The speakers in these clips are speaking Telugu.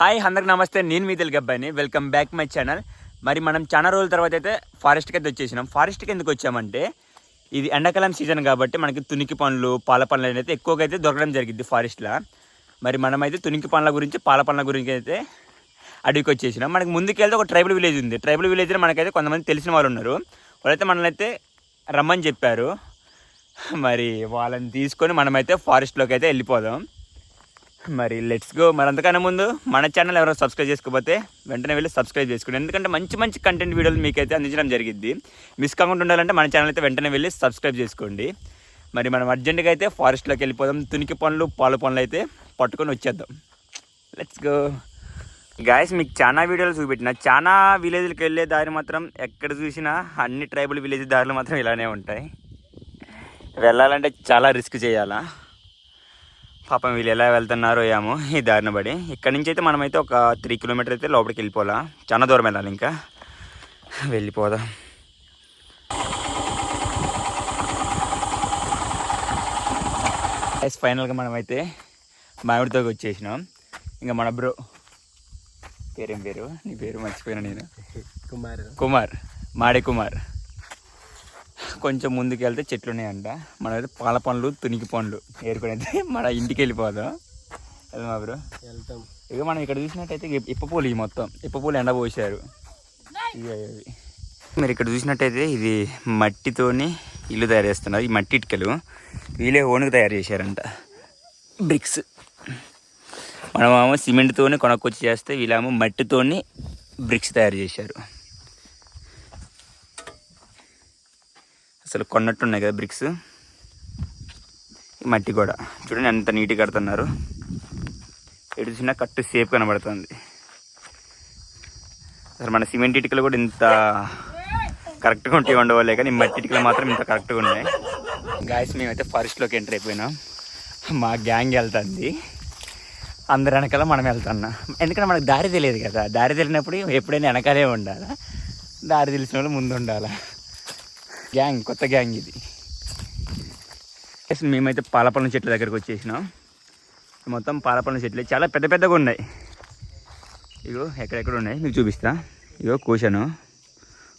హాయ్ అందరికి నమస్తే. నేను మీ తెలుగు అబ్బాయిని. Welcome back my channel. మరి మనం చాలా రోజుల తర్వాత అయితే ఫారెస్ట్కి అయితే వచ్చేసినాం. ఫారెస్ట్కి ఎందుకు వచ్చామంటే ఇది ఎండాకాలం సీజన్ కాబట్టి మనకి తునికి పండ్లు పాల పండ్లు అయితే ఎక్కువగా అయితే దొరకడం జరిగింది ఫారెస్ట్లో మరి మనమైతే తునికి పండ్ల గురించి పాల పండ్ల గురించి అయితే అడవికి వచ్చేసినాం. మనకి ముందుకెళ్తే ఒక ట్రైబల్ విలేజ్ ఉంది. ట్రైబల్ విలేజ్లో మనకైతే కొంతమంది తెలిసిన వాళ్ళు ఉన్నారు. వాళ్ళైతే మనల్ని అయితే రమ్మని చెప్పారు. మరి వాళ్ళని తీసుకొని మనమైతే ఫారెస్ట్లోకి అయితే వెళ్ళిపోదాం. మరి లెట్స్ గో. మరి అంతకన్నా ముందు మన ఛానల్ ఎవరైనా సబ్స్క్రైబ్ చేసుకోకపోతే వెంటనే వెళ్ళి సబ్స్క్రైబ్ చేసుకోండి. ఎందుకంటే మంచి మంచి కంటెంట్ వీడియోలు మీకైతే అందించడం జరిగింది మిస్ కాకుండా ఉండాలంటే మన ఛానల్ అయితే వెంటనే వెళ్ళి సబ్స్క్రైబ్ చేసుకోండి. మరి మనం అర్జెంటుగా అయితే ఫారెస్ట్లోకి వెళ్ళిపోదాం. తునికి పనులు పాల పనులు అయితే పట్టుకొని వచ్చేద్దాం. లెట్స్ గో గాయస్ మీకు చాలా వీడియోలు చూపెట్టిన చాలా విలేజ్కి వెళ్ళే దారి మాత్రం ఎక్కడ చూసినా అన్ని ట్రైబల్ విలేజ్ దారులు మాత్రం ఇలానే ఉంటాయి. వెళ్ళాలంటే చాలా రిస్క్ చేయాలా? పాపం వీళ్ళు ఎలా వెళ్తున్నారో ఏమో ఈ దారిన పడి. ఇక్కడ నుంచి అయితే మనమైతే ఒక త్రీ కిలోమీటర్ అయితే లోపలికి వెళ్ళిపోవాలా చాలా దూరం వెళ్ళాలి ఇంకా. వెళ్ళిపోదాం. ఎస్ ఫైనల్గా మనమైతే మామిడితోకి వచ్చేసినాం. ఇంకా మన బ్రో పేరేం పేరు? నీ పేరు మర్చిపోయినా నేను. కుమార్. కుమార్. మాడే కుమార్. కొంచెం ముందుకు వెళ్తే చెట్లు ఉన్నాయంట మనమైతే పాల పండ్లు తునికి పండ్లు ఏరుకొని అయితే మన ఇంటికి వెళ్ళిపోదాం వెళ్దామా బ్రో. వెళ్తాం. ఇక మనం ఇక్కడ చూసినట్టయితే ఇప్ప- ఇప్పపూలు ఇవి మొత్తం. ఇప్పపూలు ఇవి ఇవి. మీరు ఇక్కడ చూసినట్టయితే ఇది మట్టితోని ఇల్లు తయారు చేస్తున్నారు. ఈ మట్టి ఇటుకలు. వీళ్ళే ఓనుకు తయారు చేశారంట. బ్రిక్స్ మనమేమో సిమెంట్తోని కొనుక్కొచ్చి చేస్తే వీళ్ళేమో మట్టితోని బ్రిక్స్ తయారు చేశారు. అసలు కొన్నట్టున్నాయి కదా బ్రిక్స్ మట్టి కూడా చూడండి ఎంత నీట్గా కడుతున్నారు. ఎటు చూసినా కట్టు సేఫ్ కనబడుతుంది. అసలు మన సిమెంట్ ఇటుకలు కూడా ఇంత కరెక్ట్గా ఉంటే ఉండవాలే కానీ మట్టి ఇటుకలు మాత్రం ఇంత కరెక్ట్గా ఉన్నాయి. గాయస్ మేమైతే ఫారెస్ట్లోకి ఎంటర్ అయిపోయినాం. మా గ్యాంగ్ వెళ్తుంది. అందరి వెనకాల మనం వెళ్తున్నాం. ఎందుకంటే మనకు దారి తెలియదు కదా. దారి తెలియనప్పుడు ఎప్పుడైనా వెనకాలే ఉండాలా? దారి తెలిసిన వాళ్ళు ముందు ఉండాలా? గ్యాంగ్ కొత్త గ్యాంగ్ ఇది. ఎస్ మేమైతే పాలపళ్ళ చెట్ల దగ్గరికి వచ్చేసినాం. మొత్తం పాలపళ్ళ చెట్లు. చాలా పెద్ద పెద్దగా ఉన్నాయి. ఇగో ఎక్కడెక్కడ ఉన్నాయి? మీకు చూపిస్తా. ఇగో కూశాను.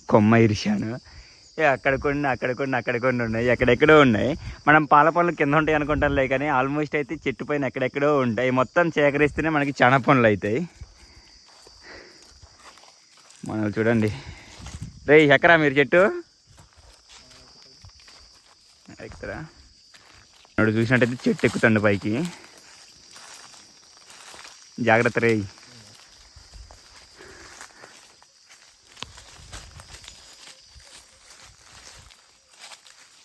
కొమ్మ ఇరిశాను. అక్కడ కొన్ని అక్కడ కొన్ని అక్కడ కొన్ని ఉన్నాయి. ఎక్కడెక్కడో ఉన్నాయి. మనం పాల పనులు కింద ఉంటాయి అనుకుంటాంలే కానీ ఆల్మోస్ట్ అయితే చెట్టు పైన ఎక్కడెక్కడో ఉంటాయి. మొత్తం సేకరిస్తేనే మనకి చాలా పనులు అవుతాయి. మనం చూడండి. రే ఎక్కరా మీరు చెట్టు? ఎక్కుతారా ఇప్పుడు చూసినట్టయితే చెట్టు ఎక్కుతుండు పైకి. జాగ్రత్త రే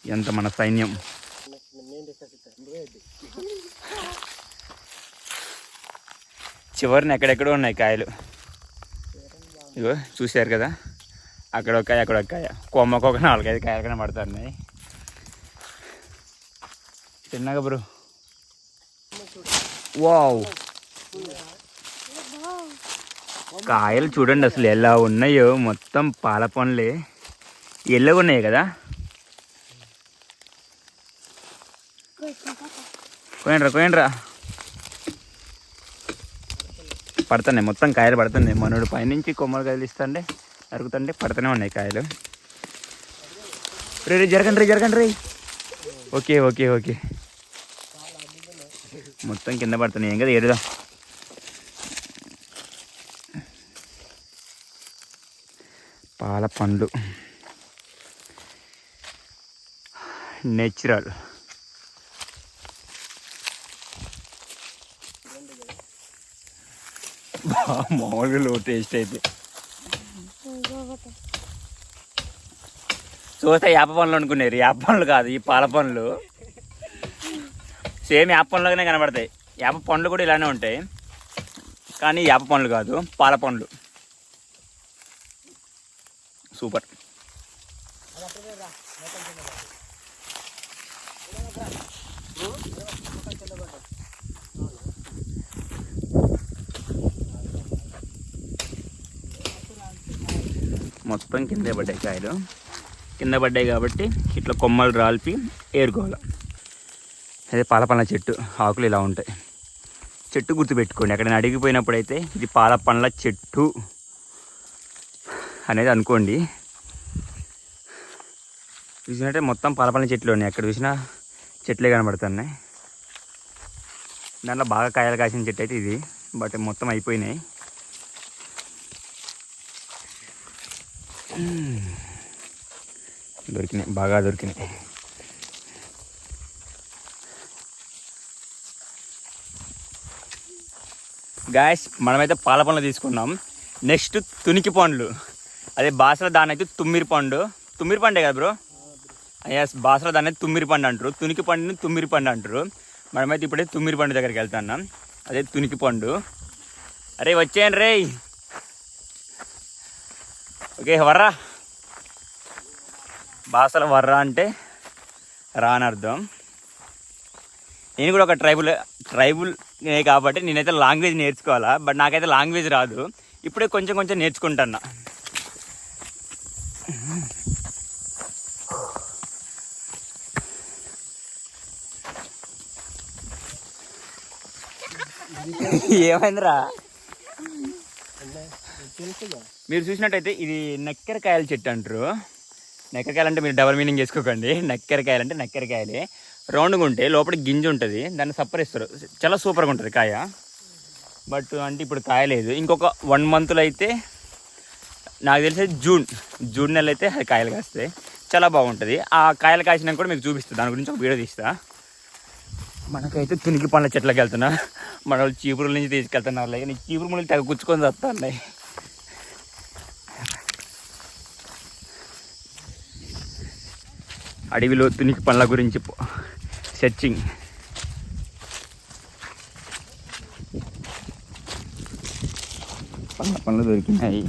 ఎంత మన సైన్యం. చివరిని ఎక్కడెక్కడో ఉన్నాయి కాయలు. ఇగో చూశారు కదా? అక్కడ ఒక కాయ అక్కడ ఒక కాయ. కొమ్మకు ఒక నాలుగైదు కాయలు కనబడుతున్నాయి. తిన్నాక బ్రో. వావ్. కాయలు చూడండి అసలు ఎలా ఉన్నాయో మొత్తం పాల పనులే ఎల్లగా ఉన్నాయి కదా? కోయండ్రా కోయండ్రా పడుతున్నాయి మొత్తం కాయలు పడుతున్నాయి. మనోడు పైనుంచి కొమ్మలు కదిలిస్తుండే నరుకుతుంటే పడుతూనే ఉన్నాయి కాయలు. రే రే జరగండి రే జరగండి రే ఓకే ఓకే ఓకే. మొత్తం కింద పడుతున్నాయి. ఏం కదా ఎరుదా పాల పండ్లు. నేచురల్. మామూలుగా లో టేస్ట్ అయితే. చూస్తే యాప పండ్లు అనుకున్నారు యాప పండ్లు కాదు ఈ పాల పండ్లు. సేమ్ యాప పండ్లుగానే కనబడతాయి. యాప పండ్లు కూడా ఇలానే ఉంటాయి. కానీ యాప పండ్లు కాదు పాల పండ్లు. సూపర్. మొత్తం కింద పడ్డాయి కాయలు. కింద పడ్డాయి కాబట్టి ఇట్లా కొమ్మలు రాల్పి ఏరుకోవాలి. అదే పాలపండ్ల చెట్టు ఆకులు ఇలా ఉంటాయి. చెట్టు గుర్తుపెట్టుకోండి. ఎక్కడైనా అడిగిపోయినప్పుడు అయితే ఇది పాల పండ్ల చెట్టు అనేది అనుకోండి. చూసినట్టే మొత్తం పాలపండ్ల చెట్లు ఉన్నాయి. ఎక్కడ చూసినా చెట్లే కనబడుతున్నాయి. దాంట్లో బాగా కాయలు కాసిన చెట్టు అయితే ఇది బట్ మొత్తం అయిపోయినాయి. దొరికినాయి బాగా దొరికినాయి. గాయస్ మనమైతే పాల పండ్లు తీసుకున్నాం. నెక్స్ట్ తునికి పండ్లు. అదే బాసల దాని అయితే తుమ్మిరి పండు. తుమ్మిరి పండే కదా బ్రో ఎస్ బాసల దాని అయితే తుమ్మిరి పండు అంటారు. తునికి పండుని తుమ్మిరి పండు అంటారు. మనమైతే ఇప్పుడే తుమ్మిరి పండు దగ్గరికి వెళ్తున్నాం. అదే తునికి పండు. అరే వచ్చేయండి రే. ఓకే వర్రా. బాసల వర్రా అంటే రా అని అర్థం నేను కూడా ఒక ట్రైబుల్ ట్రైబుల్ కాబట్టి నేనైతే లాంగ్వేజ్ నేర్చుకోవాలా బట్ నాకైతే లాంగ్వేజ్ రాదు. ఇప్పుడే కొంచెం కొంచెం నేర్చుకుంటున్నా. ఏమైందిరా? మీరు చూసినట్టయితే ఇది నెక్కరకాయల చెట్టు అంటారు. నెక్కరకాయలు అంటే మీరు డబల్ మీనింగ్ చేసుకోకండి. నెక్కరకాయలు అంటే నెక్కరకాయలే. రౌండ్గా ఉంటే లోపల గింజ ఉంటుంది దాన్ని సప్పరిస్తారు చాలా సూపర్గా ఉంటుంది కాయ. బట్ అంటే ఇప్పుడు కాయ లేదు. ఇంకొక వన్ మంత్లో అయితే నాకు తెలిసి జూన్ జూన్ నెల అయితే అది కాయలు కాస్తాయి. చాలా బాగుంటుంది. ఆ కాయలు కాసినాక కూడా మీకు చూపిస్తాను దాని గురించి ఒక వీడియో తీస్తా. మనకైతే తునికి పండ్ల చెట్లకి వెళ్తున్నా. మన వాళ్ళు చీపురుల నుంచి తీసుకెళ్తున్నారు. లేక నీ చీపురు ముళ్ళు తెగ గుచ్చుకొని వస్తున్నాయి అడవిలో తునికి పండ్ల గురించి సెర్చింగ్. పండ్ల పండ్లు దొరికినాయి.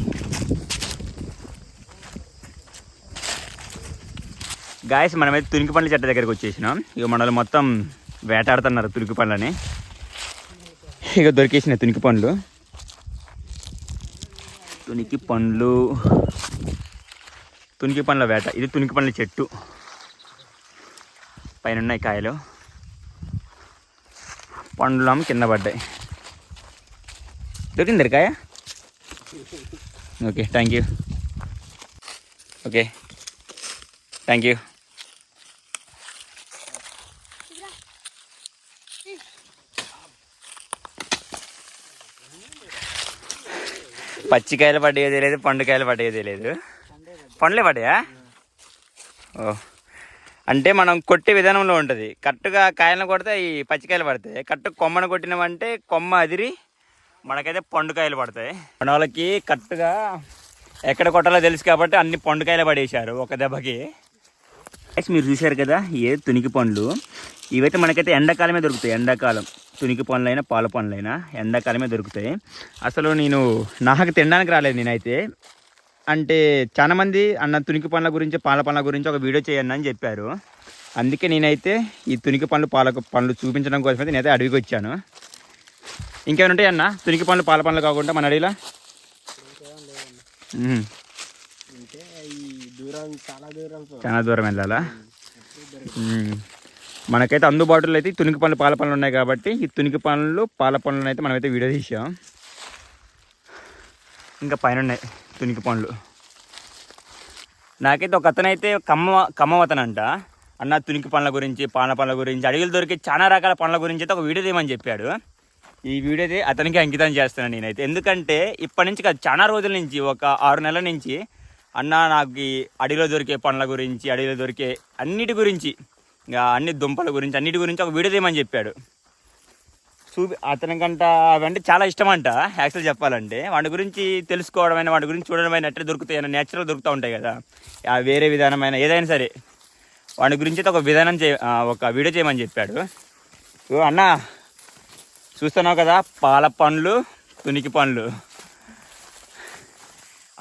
గాయస్ మనమైతే తునికి పండ్ల చెట్ల దగ్గరికి వచ్చేసినాం. ఇక మనల్ని మొత్తం వేటాడుతున్నారు తునికి పండ్లని. ఇక దొరికేసినాయి తునికి పండ్లు. తునికి పండ్లు. తునికి పండ్ల వేట. ఇది తునికి పండ్ల చెట్టు. పైన ఉన్నాయి కాయలు. పండ్లు కింద పడ్డాయి. దొరికింది కాయ? Okay thank you okay thank you పచ్చికాయలు పడ్డాయో తెలియదు పండుకాయలు పడ్డాయో తెలియదు. పండ్లే పడ్డాయా? ఓ. అంటే మనం కొట్టే విధానంలో ఉంటుంది. కరెక్ట్గా కాయలను కొడితే ఈ పచ్చికాయలు పడతాయి. కరెక్ట్ కొమ్మను కొట్టినామంటే కొమ్మ అదిరి మనకైతే పండుకాయలు పడతాయి. మన వాళ్ళకి కరెక్ట్గా ఎక్కడ కొట్టాలో తెలుసు కాబట్టి అన్ని పండుకాయలు పడేశారు ఒక దెబ్బకి. మీరు చూశారు కదా ఏ తునికి పండ్లు? ఇవైతే మనకైతే ఎండాకాలమే దొరుకుతాయి. ఎండాకాలం. తునికి పండ్లైనా పాల పండ్లైనా ఎండాకాలమే దొరుకుతాయి. అసలు నేను నాకు తినడానికి రాలేదు నేనైతే. అంటే చాలా మంది అన్న తునికి పండ్ల గురించి పాల పండ్ల గురించి ఒక వీడియో చేయండి అని చెప్పారు. అందుకే నేనైతే ఈ తునికి పండ్లు పాల పండ్లు చూపించడం కోసం అయితే నేనైతే అడవికి వచ్చాను. ఇంకేమైనా ఉంటాయి అన్న? తునికి పండ్లు పాల పండ్లు కాకుండా మన అడవిలో? చాలా దూరం సో చాలా దూరం వెళ్ళాలా. మనకైతే అందుబాటులో అయితే తునికి పండ్లు పాల పండ్లు ఉన్నాయి కాబట్టి ఈ తునికి పండ్లు పాల పండ్లను అయితే మనమైతే వీడియో తీసాం. ఇంకా పైన ఉన్నాయి. తునికి పండ్లు. నాకైతే ఒక అతనైతే కమ్మ కమ్మవతనంట. అన్న తునికి పండ్ల గురించి పాన పండ్ల గురించి అడవిలు దొరికే చాలా రకాల పండ్ల గురించి అయితే ఒక వీడియో తీయమని చెప్పాడు. ఈ వీడియో అయితే అతనికి అంకితం చేస్తున్నాను నేనైతే. ఎందుకంటే ఇప్పటి నుంచి కాదు చాలా రోజుల నుంచి ఒక ఆరు నెలల నుంచి అన్న నాకు ఈ అడవిలో దొరికే పండ్ల గురించి అడవిలో దొరికే అన్నిటి గురించి ఇంకా అన్ని దుంపల గురించి అన్నిటి గురించి ఒక వీడియో తీయమని చెప్పాడు. చూపి అతనికంట అవంటే చాలా ఇష్టం అంట యాక్చువల్ చెప్పాలంటే. వాటి గురించి తెలుసుకోవడమైన వాటి గురించి చూడడమైన ఎట్లా దొరుకుతాయి నేచురల్ దొరుకుతూ ఉంటాయి కదా. ఆ వేరే విధానమైన ఏదైనా సరే. వాటి గురించి అయితే ఒక విధానం చే ఒక వీడియో చేయమని చెప్పాడు. ఓ అన్న చూస్తున్నావు కదా పాల పండ్లు తునికి పండ్లు.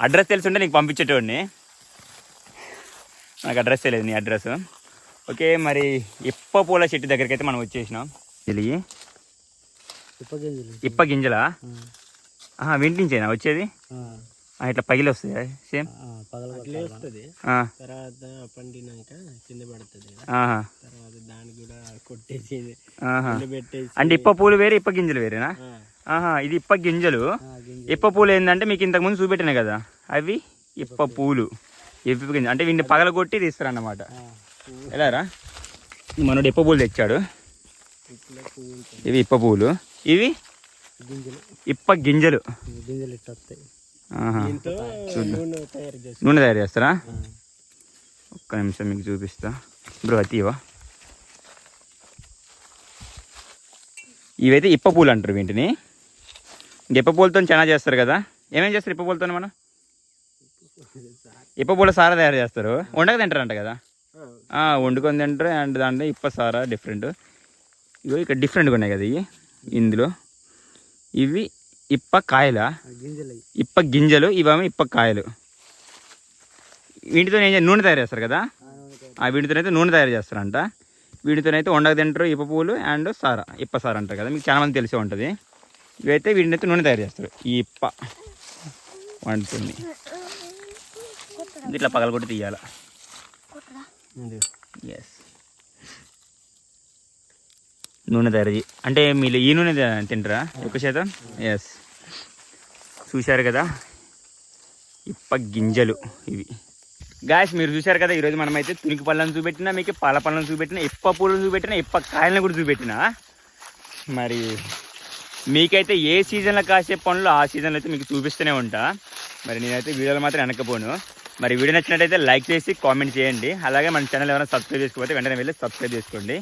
అడ్రస్ తెలుసుంటే నీకు పంపించేటోడిని. నాకు అడ్రస్ తెలియదు నీ అడ్రస్. ఓకే మరి ఇప్ప పూల చెట్టు దగ్గరికి అయితే మనం వచ్చేసినాం. తెలియ ఇప్ప గింజలా? వింటించేనా వచ్చేది? ఆ, ఇట్లా పగిలి సేమ్? వస్తుంది. ఆ, తర్వాత పండినాక కింద పడుతుంది తర్వాత దాన్ని కూడా అంటే ఇప్ప పూలు వేరే ఇప్ప గింజలు వేరేనా? ఆ, ఆహా ఇది ఇప్ప గింజలు. ఇప్ప పూలు ఏంటంటే మీకు ఇంతకు ముందు చూపెట్టినాయి కదా? అవి ఇప్ప పూలు. ఇప్ప గింజ. అంటే వీడిని పగలగొట్టి తీస్తారన్నమాట. ఎలారా? మనోడు ఇప్ప పూలు తెచ్చాడు. ఇవి ఇప్ప పూలు. ఇవి? గింజలు. ఇప్ప గింజలు. గింజలు ఇట్లా వస్తాయి. ఆహా. దీంతో నూనె తయారు చేస్తారా? ఒక్క నిమిషం మీకు చూపిస్తా. బ్రో అతీవా ఇవైతే ఇప్ప పూలు అంటారు వీటిని. ఇప్ప పూలతో చాలా చేస్తారు కదా. ఏమేం చేస్తారు ఇప్ప పూలతో మనం? ఇప్ప పూల సారా తయారు చేస్తారు. వండక తింటారంట కదా. వండుకొని తింటారు అండ్ దాంట్లో ఇప్ప సారా డిఫరెంట్. ఇగో ఇక్కడ డిఫరెంట్గా ఉన్నాయి కదా ఇవి. ఇందులో. ఇవి ఇప్ప కాయలా? గింజలు ఇప్ప గింజలు ఇవేమో ఇప్ప కాయలు. వీటితో ఏం నూనె తయారు చేస్తారు కదా? ఆ వీటితోనైతే నూనె తయారు చేస్తారంట. వీటితోనైతే వండక తింటారు ఇప్ప పువ్వులు అండ్ సారా ఇప్ప సారా అంటారు కదా? మీకు చాలా మంది తెలిసే ఉంటుంది. ఇవైతే వీటినైతే నూనె తయారు చేస్తారు. ఈ ఇప్ప వండుతుంది ఇట్లా పగలగొట్టి తీయాల. ఎస్ నూనె తయారు అంటే మీరు ఈ నూనె తింటారా? ఎక్కువ శాతం? ఎస్ చూశారు కదా? ఇప్ప గింజలు ఇవి. గాయస్ మీరు చూశారు కదా ఈరోజు మనమైతే తునికి పళ్ళను చూపెట్టినా మీకు పాల పళ్ళను చూపెట్టినా ఇప్ప పూలను చూపెట్టినా ఇప్ప కాయలను కూడా చూపెట్టినా? మరి మీకైతే ఏ సీజన్లో కాసే పనులు ఆ సీజన్లో అయితే మీకు చూపిస్తూనే ఉంటా. మరి నేనైతే వీడియోలు మాత్రం వెనకపోను. మరి వీడియో నచ్చినట్టయితే లైక్ చేసి కామెంట్ చేయండి. అలాగే మన ఛానల్ ఎవరైనా సబ్స్క్రైబ్ చేసుకోకపోతే వెంటనే వెళ్ళి సబ్స్క్రైబ్ చేసుకోండి.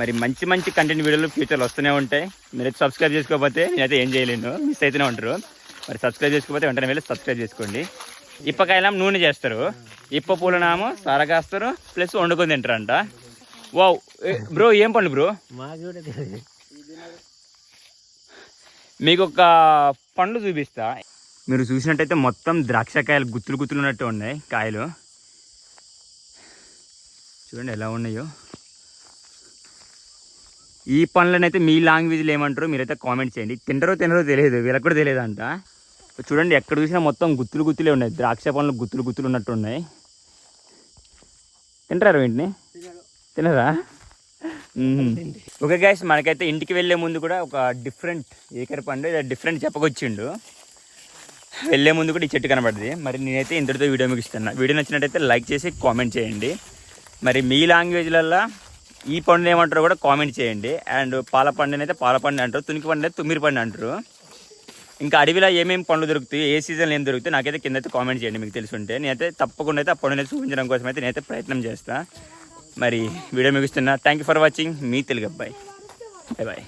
మరి మంచి మంచి కంటెంట్ వీడియోలు ఫ్యూచర్లో వస్తూనే ఉంటాయి. మీరైతే సబ్స్క్రైబ్ చేసుకోకపోతే నేనైతే ఏం చేయలేను. మిస్ అయితేనే ఉంటారు. మరి సబ్స్క్రైబ్ చేసుకోకపోతే వెంటనే వెళ్ళి సబ్స్క్రైబ్ చేసుకోండి. ఇప్పకాయలం నూనె చేస్తారు. ఇప్ప పూలనామో సారగాస్తారు ప్లస్ వండుకొని తింటారంట. వావ్ బ్రో ఏం పండు బ్రో మీకు ఒక పండు చూపిస్తా. మీరు చూసినట్టయితే మొత్తం ద్రాక్షకాయలు గుత్తులు గుత్తులు ఉన్నట్టు ఉన్నాయి కాయలు. చూడండి ఎలా ఉన్నాయో. ఈ పనులనైతే మీ లాంగ్వేజ్లో ఏమంటారో మీరైతే కామెంట్ చేయండి. తింటారో తినరో తెలియదు వీళ్ళకి కూడా తెలియదు అంట చూడండి ఎక్కడ చూసినా మొత్తం గుత్తులు గుత్తులే ఉన్నాయి. ద్రాక్ష పండ్లు గుత్తులు గుత్తులు ఉన్నట్టు ఉన్నాయి. తింటారు వీటిని? తినరా? ఓకే గ్యాస్ మనకైతే ఇంటికి వెళ్ళే ముందు కూడా ఒక డిఫరెంట్ ఏకర పండు డిఫరెంట్ చెప్పకొచ్చిండు. వెళ్ళే ముందు కూడా ఈ చెట్టు కనబడింది. మరి నేనైతే ఇంతటితో వీడియో మీకు ఇస్తున్నా వీడియో నచ్చినట్టయితే లైక్ చేసి కామెంట్ చేయండి. మరి మీ లాంగ్వేజ్లల్లో ఈ పండు ఏమంటారో కూడా కామెంట్ చేయండి. అండ్ పాల పండుని అయితే పాల పండు అంటారు తునికి పండు అయితే తుమ్మిరి పండు అంటారు. ఇంకా అడవిలో ఏమేమి పండ్లు దొరుకుతాయి ఏ సీజన్లో ఏం దొరుకుతాయి నాకైతే కింద అయితే కామెంట్ చేయండి మీకు తెలిసి ఉంటే నేనైతే తప్పకుండా అయితే ఆ పండుని చూపించడం కోసం అయితే నేనైతే ప్రయత్నం చేస్తాను మరి వీడియో ముగిస్తున్నా. థ్యాంక్ యూ ఫర్ వాచింగ్ మీ తెలుగు అబ్బాయి. Bye bye